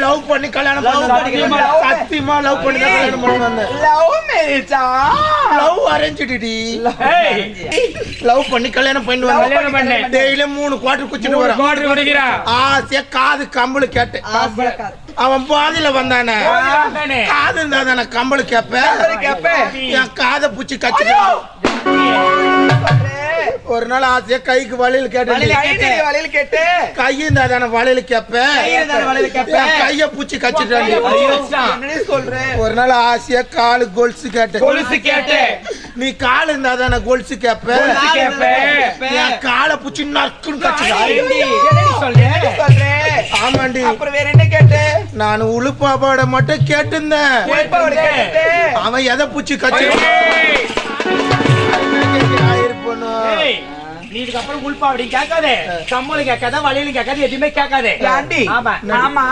Love பண்ணி கல்யாணம் பண்ணி கல்யாணம் சத்தியமா லவ் பண்ணி தான் கல்யாணம் பண்ணி வந்தேன் லவ் மேரேஜா லவ் அரேஞ்சிடி ஏய், லவ் பண்ணி கல்யாணம் பண்ணி கல்யாணம் பண்ணு. வந்தேன் டெய்லியும் மூணு குவார்டர் குச்சிட்டு ஒரு வரான் quarter குடிக்கிறா. ஆசையா காது கம்பளு கேட்டேன் அவன் பாதியில வந்தானே வந்தானே. காது இருந்தா தானே கம்பளு கேப்பேன் கேப்பேன் என் காதை பூச்சி கச்சு ஒரு நாள் ஆசையா கைக்கு கேட்டேன். கேட்டு வளையல் கேட்டு. கை இருந்தா தானே வளையல் கேப்பேன். கை இருந்தா தானே வளையல் கேப்பேன். என் கைய பூச்சி கச்சிட்டான் கையை வச்சான். என்னடி சொல்ற? ஒரு நாள் ஆசையா காலு கொலுசு கேட்டேன். கொலுசு கேட்டு. நீ கால் இருந்தா தானே கொலுசு. என் காலை பூச்சி? என்னடி சொல்ற? ஆமாண்டி. அப்புறம் வேற என்ன கேட்டு? நான் உளுப்பாப்பாட மட்டும் கேட்டிருந்தேன். கேட்டு. அவன் எதை பூச்சி கச்சி நீ இதுக்கப்புறம் உள்பா அப்படி கேட்காதே. கம்மலும் கேட்காத வளையலும் கேட்காத எதுவுமே கேட்காதே. ஆமா.